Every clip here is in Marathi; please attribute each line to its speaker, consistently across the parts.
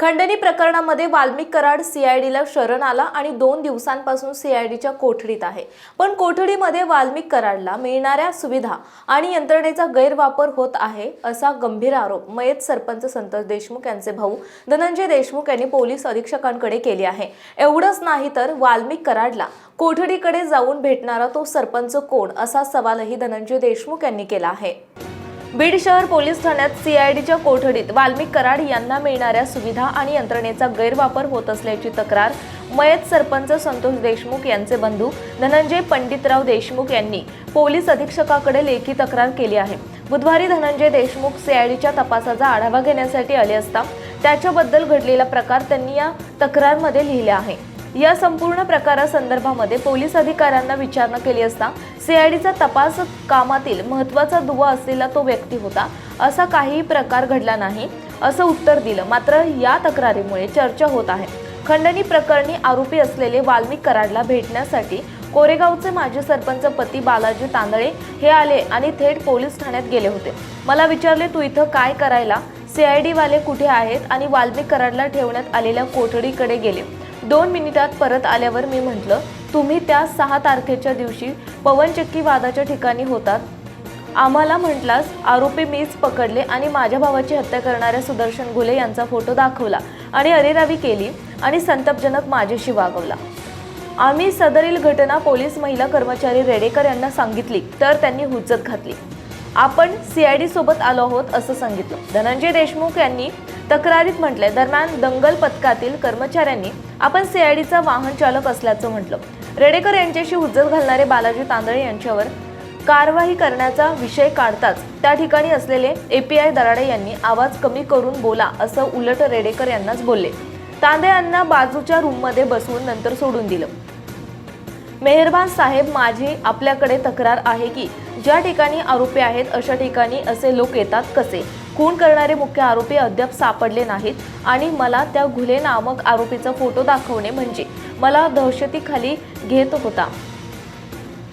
Speaker 1: खंडणी प्रकरणामध्ये वाल्मिक कराड सीआयडीला शरण आला आणि दोन दिवसांपासून सीआयडीच्या कोठडीत आहे. पण कोठडीमध्ये वाल्मिक कराडला मिळणाऱ्या सुविधा आणि यंत्रणेचा गैरवापर होत आहे असा गंभीर आरोप मयत सरपंच संतोष देशमुख यांचे भाऊ धनंजय देशमुख यांनी पोलीस अधीक्षकांकडे केले आहे. एवढंच नाही तर वाल्मिक कराडला कोठडीकडे जाऊन भेटणारा तो सरपंच कोण असा सवालही धनंजय देशमुख यांनी केला आहे. बीड शहर पोलीस ठाण्यात सीआयडीच्या कोठडीत वाल्मिक कराड यांना मिळणाऱ्या सुविधा आणि यंत्रणेचा गैरवापर होत असल्याची तक्रार मयत सरपंच संतोष देशमुख यांचे बंधू धनंजय पंडितराव देशमुख यांनी पोलीस अधीक्षकाकडे लेखी तक्रार केली आहे. बुधवारी धनंजय देशमुख सीआयडीच्या तपासाचा आढावा घेण्यासाठी आले असता त्याच्याबद्दल घडलेला प्रकार त्यांनी या तक्रारमध्ये लिहिले आहे. या संपूर्ण प्रकारासंदर्भामध्ये पोलीस अधिकाऱ्यांना विचारणा केली असता सीआयडीचा तपास कामातील महत्त्वाचा दुवा असलेला तो व्यक्ती होता. असा काहीही प्रकार घडला नाही असं उत्तर दिलं. मात्र या तक्रारीमुळे चर्चा होत आहे. खंडणी प्रकरणी आरोपी असलेले वाल्मिक कराडला भेटण्यासाठी कोरेगावचे माजी सरपंच पती बालाजी तांदळे हे आले आणि थेट पोलीस ठाण्यात गेले होते. मला विचारले तू इथं काय करायला? सीआयडीवाले कुठे आहेत? आणि वाल्मिक कराडला ठेवण्यात आलेल्या कोठडीकडे गेले. दोन मिनिटात परत आल्यावर मी म्हटलं तुम्ही त्या सहा तारखेच्या दिवशी पवनचक्की वादाच्या ठिकाणी होतात. आम्हाला म्हटलास आरोपी मीच पकडले आणि माझ्या भावाची हत्या करणाऱ्या सुदर्शन घुले यांचा फोटो दाखवला आणि अरेरावी केली आणि संतापजनक माझ्याशी वागवला. आम्ही सदरील घटना पोलीस महिला कर्मचारी रेडेकर यांना सांगितली तर त्यांनी हुज्जत घातली. आपण सी आय सोबत आलो आहोत असं सांगितलं. धनंजय देशमुख यांनी तक्रारीत म्हटलंय दरम्यान दंगल पथकातील कर्मचाऱ्यांनी आपण सीआयडीचा वाहन चालक असल्याचं म्हटलं. रेडेकर यांच्याशी हुज्जत घालणारे बालाजी तांदळे यांच्यावर कारवाई करण्याचा विषय काढताच त्या ठिकाणी असलेले एपीआय दराडे यांनी आवाज कमी करून बोला असं उलट रेडेकर यांनाच बोलले. तांदे यांना बाजूच्या रूममध्ये बसवून नंतर सोडून दिलं. मेहरबान साहेब माझी आपल्याकडे तक्रार आहे की ज्या ठिकाणी आरोपी आहेत अशा ठिकाणी असे लोक येतात कसे? खून करणारे मुख्य आरोपी अद्याप सापडले नाहीत आणि मला त्या घुले नामक आरोपीचा फोटो दाखवणे म्हणजे मला दहशतीखाली घेत होता.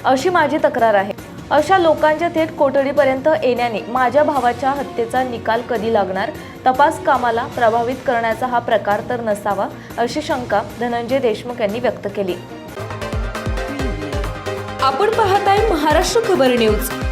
Speaker 1: अशी माझी तक्रार आहे. अशा लोकांच्या थेट कोठडीपर्यंत येण्याने माझ्या भावाच्या हत्येचा निकाल कधी लागणार? तपास कामाला प्रभावित करण्याचा हा प्रकार तर नसावा अशी शंका धनंजय देशमुख यांनी व्यक्त केली. आपण पाहताय महाराष्ट्र खबर न्यूज.